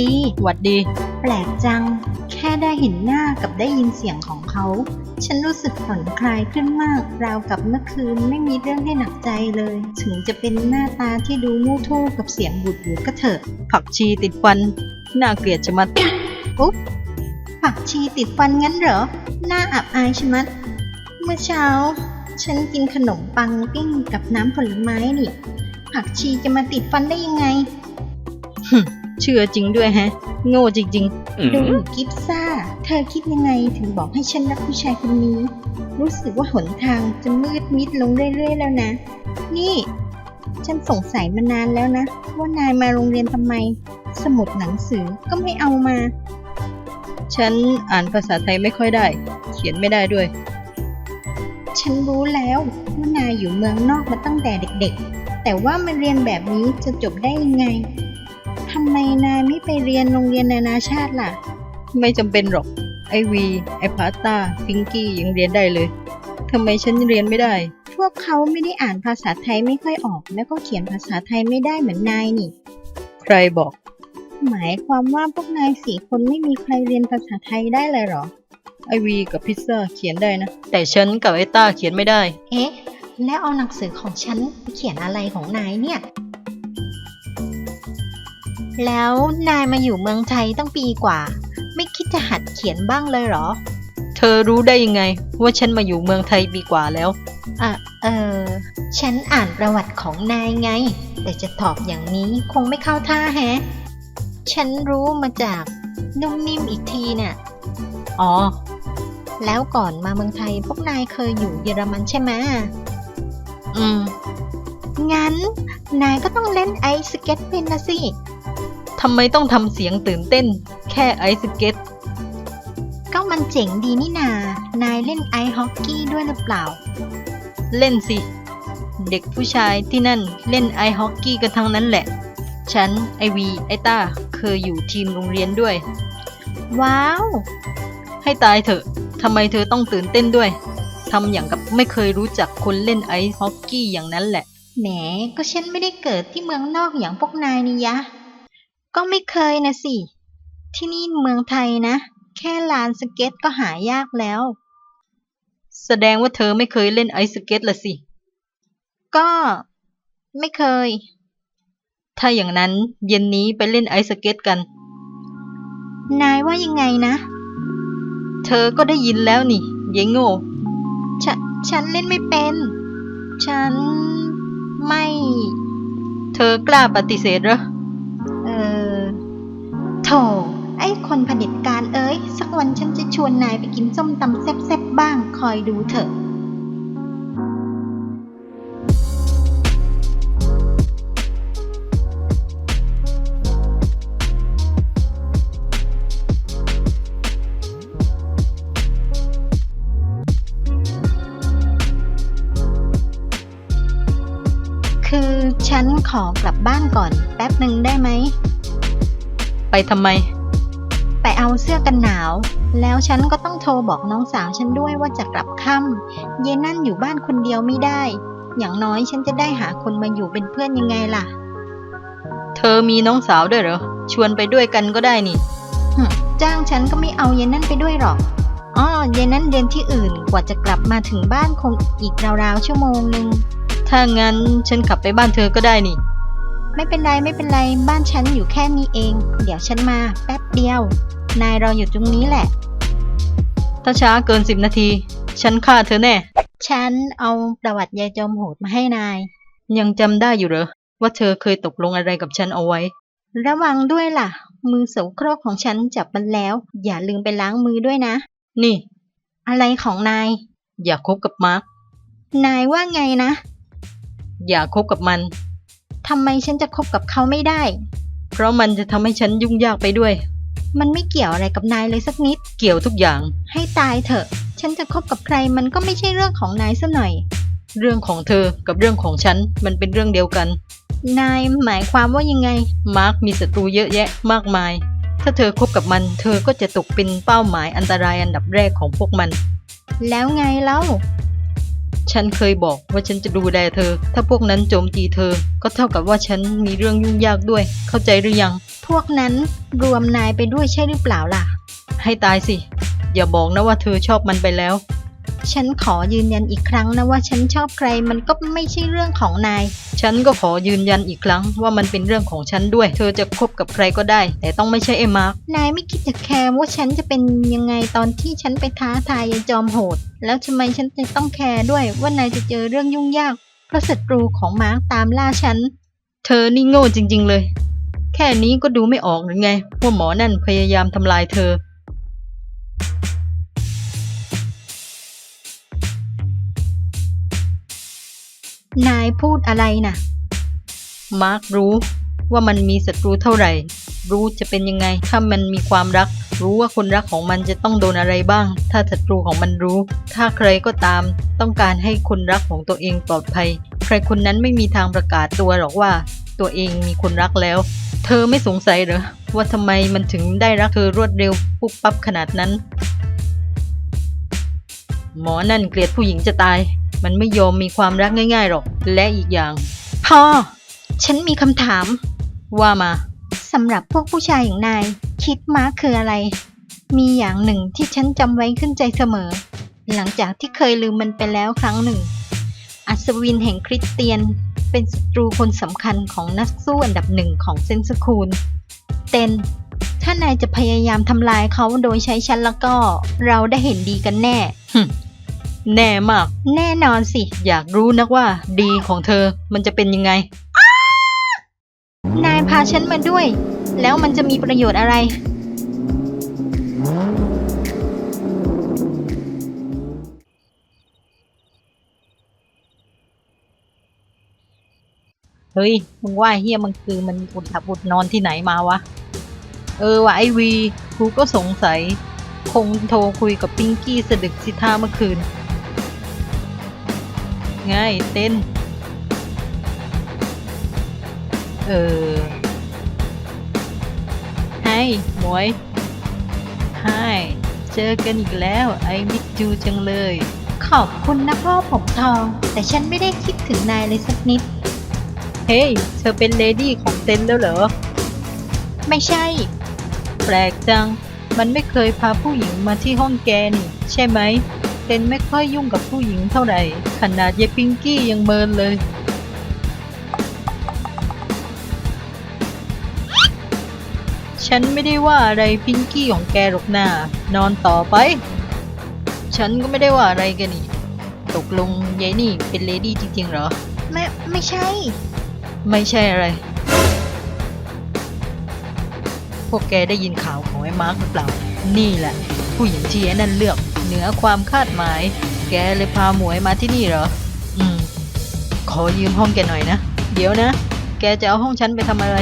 ดีหวัดดี แปลกจัง แค่ได้เห็นหน้ากับได้ยินเสียงของเขา ฉันรู้สึกผ่อนคลายขึ้นมาก ราวกับเมื่อคืนไม่มีเรื่องให้หนักใจเลย ถึงจะเป็นหน้าตาที่ดูมู่ทู่กับเสียงบุดหูก็เถอะ ผักชีติดฟัน น่าเกลียดชะมัดอุ๊บผักชีติดฟันงั้นเหรอ หน้าอับอายชะมัด เมื่อเช้า ฉันกินขนมปังปิ้งกับน้ำผลไม้นี่ ผักชีจะมาติดฟันได้ยังไง เชื่อจริงด้วยแฮะ โง่จริง ดูกิฟซ่า เธอคิดยังไงถึงบอกให้ฉันรักผู้ชายคนนี้ รู้สึกว่าหนทางจะมืดมิดลงเรื่อยๆแล้วนะ นี่ ฉันสงสัยมานานแล้วนะ ว่านายมาโรงเรียนทำไม สมุดหนังสือก็ไม่เอามาๆฉันอ่านภาษาไทยไม่ค่อยได้ เขียนไม่ได้ด้วย ฉันรู้แล้วว่านายอยู่เมืองนอกมาตั้งแต่เด็กๆ แต่ว่ามาเรียนแบบนี้จะจบได้ยังไงทำไมนายไม่ไปเรียนโรงเรียนนานาชาติล่ะ ไม่จำเป็นหรอก ไอวี ไอพาสต้าพิงกี้ยังเรียนได้เลยทำไมฉันเรียนไม่ได้ พวกเขาไม่ได้อ่านภาษาไทยไม่ค่อยออก แล้วก็เขียนภาษาไทยไม่ได้เหมือนนายนี่ ใครบอก หมายความว่าพวกนายสี่คนไม่มีใครเรียนภาษาไทยได้เลยเหรอ ไอวีกับพิซซ่าเขียนได้นะ แต่ฉันกับไอต้าเขียนไม่ได้ เอ๊ะ แล้วเอาหนังสือของฉันไปเขียนอะไรของนายเนี่ย แล้วนายมาอยู่เมืองไทยตั้งปีกว่า ไม่คิดจะหัดเขียนบ้างเลยเหรอ เธอรู้ได้ยังไง ว่าฉันมาอยู่เมืองไทยปีกว่าแล้ว อะ เออ ฉันอ่านประวัติของนายไง แต่จะตอบอย่างนี้คงไม่เข้าท่าแฮะ ฉันรู้มาจากนุ่มนิ่มอีกทีน่ะ อ๋อ แล้วก่อนมาเมืองไทยพวกนายเคยอยู่เยอรมันใช่ไหมอืม งั้น นายก็ต้องเล่นไอซ์สเก็ตเป็นนะสิ ทำไมต้องทำเสียงตื่นเต้น แค่ไอซ์สเก็ตก็มันเจ๋งดีนี่นา นายเล่นไอซ์ฮอกกี้ด้วยหรือเปล่า เล่นสิ เด็กผู้ชายที่นั่นเล่นไอซ์ฮอกกี้กันทั้งนั้นแหละ ฉัน ไอวี ไอต้า เคยอยู่ทีมโรงเรียนด้วย ว้าว ให้ตายเถอะทำไมเธอต้องตื่นเต้นด้วยทำอย่างกับไม่เคยรู้จักคนเล่นไอซ์ฮอกกี้อย่างนั้นแหละ แหม ก็ฉันไม่ได้เกิดที่เมืองนอกอย่างพวกนายนี่ยะ ก็ไม่เคยนะสิ ที่นี่เมืองไทยนะ แค่ลานสเก็ตก็หายากแล้ว แสดงว่าเธอไม่เคยเล่นไอซ์สเก็ตละสิ ก็ไม่เคย ถ้าอย่างนั้นเย็นนี้ไปเล่นไอซ์สเก็ตกัน นายว่ายังไงนะ เธอก็ได้ยินแล้วนี่เยงโง่ฉนฉันเล่นไม่เป็น ฉันไม่ เธอกล้าปฏิเสธเหรอเออโถไอ้คนผลิตการเอ้ย สักวันฉันจะชวนนายไปกินส้มตำแซ่บๆบ้างคอยดูเถอะคือฉันขอกลับบ้านก่อนแป๊บหนึ่งได้ไหม ไปทำไม ไปเอาเสื้อกันหนาว แล้วฉันก็ต้องโทรบอกน้องสาวฉันด้วยว่าจะกลับค่ำเยนั่นอยู่บ้านคนเดียวไม่ได้ อย่างน้อยฉันจะได้หาคนมาอยู่เป็นเพื่อนยังไงล่ะ เธอมีน้องสาวด้วยเหรอ ชวนไปด้วยกันก็ได้นี่หึจ้างฉันก็ไม่เอาเยนั่นไปด้วยหรอกอ้อเยนั่นเรียนที่อื่นกว่าจะกลับมาถึงบ้านคงอีกราวๆชั่วโมงหนึ่งถ้างั้นฉันขับไปบ้านเธอก็ได้นี่ ไม่เป็นไรไม่เป็นไรบ้านฉันอยู่แค่นี้เอง เดี๋ยวฉันมาแป๊บเดียว นายรออยู่ตรงนี้แหละ ถ้าช้าเกินสิบนาที ฉันฆ่าเธอแน่ ฉันเอาประวัติยายจอมโหดมาให้นาย ยังจำได้อยู่เหรอ ว่าเธอเคยตกลงอะไรกับฉันเอาไว้ ระวังด้วยล่ะ มือโสโครกของฉันจับมันแล้ว อย่าลืมไปล้างมือด้วยนะ นี่ อะไรของนาย อย่าคบกับมาร์คนายว่าไงนะ อย่าคบกับมัน ทำไมฉันจะคบกับเขาไม่ได้ เพราะมันจะทำให้ฉันยุ่งยากไปด้วย มันไม่เกี่ยวอะไรกับนายเลยสักนิด เกี่ยวทุกอย่าง ให้ตายเถอะ ฉันจะคบกับใครมันก็ไม่ใช่เรื่องของนายซะหน่อย เรื่องของเธอกับเรื่องของฉันมันเป็นเรื่องเดียวกัน นายหมายความว่ายังไง มาร์คมีศัตรูเยอะแยะมากมาย ถ้าเธอคบกับมัน เธอก็จะตกเป็นเป้าหมายอันตรายอันดับแรกของพวกมัน แล้วไงเล่า ฉันเคยบอกว่าฉันจะดูแลเธอ ถ้าพวกนั้นโจมตีเธอ ก็เท่ากับว่าฉันมีเรื่องยุ่งยากด้วย เข้าใจหรือยัง พวกนั้นรวมนายไปด้วยใช่หรือเปล่าล่ะ ให้ตายสิ อย่าบอกนะว่าเธอชอบมันไปแล้ว ฉันขอยืนยันอีกครั้งนะว่าฉันชอบใครมันก็ไม่ใช่เรื่องของนาย ฉันก็ขอยืนยันอีกครั้ง ว่ามันเป็นเรื่องของฉันด้วย เธอจะคบกับใครก็ได้ แต่ต้องไม่ใช่ไอ้มาร์กนายไม่คิดจะแคร์ว่าฉันจะเป็นยังไงตอนที่ฉันไปท้าทายยายจอมโหด แล้วทำไมฉันจะต้องแคร์ด้วยว่านายจะเจอเรื่องยุ่งยาก เพราะศัตรูของมาร์กตามล่าฉัน เธอนี่โง่จริง ๆ เลย แค่นี้ก็ดูไม่ออกหรือไงว่าหมอนั่นพยายามทำลายเธอ นายพูดอะไรน่ะ มาร์กรู้ว่ามันมีศัตรูเท่าไหร่ รู้จะเป็นยังไงถ้ามันมีความรัก รู้ว่าคนรักของมันจะต้องโดนอะไรบ้าง ถ้าศัตรูของมันรู้ ถ้าใครก็ตาม ต้องการให้คนรักของตัวเองปลอดภัย ใครคนนั้นไม่มีทางประกาศตัวหรอกว่า ตัวเองมีคนรักแล้ว เธอไม่สงสัยเหรอว่าทำไมมันถึงได้รักเธอรวดเร็วปุ๊บปั๊บขนาดนั้น หมอนั่นเกลียดผู้หญิงจะตาย มันไม่ยอมมีความรักง่ายๆหรอก และอีกอย่าง พ่อ ฉันมีคำถาม ว่ามาสำหรับพวกผู้ชายอย่างนาย คิดมาร์คคืออะไร มีอย่างหนึ่งที่ฉันจำไว้ขึ้นใจเสมอ หลังจากที่เคยลืมมันไปแล้วครั้งหนึ่ง อัศวินแห่งคริสเตียน เป็นศัตรูคนสำคัญของนักสู้อันดับหนึ่งของเซนสคูล เตนถ้านายจะพยายามทำลายเขาโดยใช้ฉันแล้วก็เราได้เห็นดีกันแน่ แน่มาก แน่นอนสิ อยากรู้นักว่า ดีของเธอมันจะเป็นยังไง นายพาฉันมาด้วย แล้วมันจะมีประโยชน์อะไร เฮ้ย มึงว่าเฮียมันคือมันอุดหับอุดนอนที่ไหนมาวะ เออว่ะไอวีกูก็สงสัย คงโทรคุยกับปิงกี้สะดึกสิท่าเมื่อคืนไงเต้น เออ หมวยไฮเจอกันอีกแล้วไอ้มิจูจังเลย ขอบคุณนะพ่อผมทอง แต่ฉันไม่ได้คิดถึงนายเลยสักนิด เฮ้ย เธอเป็นเลดี้ของเต้นแล้วเหรอ ไม่ใช่ แปลกจัง มันไม่เคยพาผู้หญิงมาที่ห้องแกนี่ ใช่ไหมเต้นไม่ค่อยยุ่งกับผู้หญิงเท่าไหร่ ขนาดยายปิงกี้ยังเมินเลย ฉันไม่ได้ว่าอะไรพิงกี้ของแกหรอกนานอนต่อไป ฉันก็ไม่ได้ว่าอะไรกันนี่ ตกลงยายนี่เป็นเลดี้จริงๆเหรอ ไม่ไม่ใช่ ไม่ใช่อะไร พวกแกได้ยินข่าวของไอ้มาร์คหรือเปล่า นี่แหละ ผู้หญิงที่ไอ้นั่นเลือกเหนือความคาดหมาย แกเลยพาหมวยมาที่นี่เหรอ อืม ขอยืมห้องแกหน่อยนะ เดี๋ยวนะ แกจะเอาห้องฉันไปทำอะไร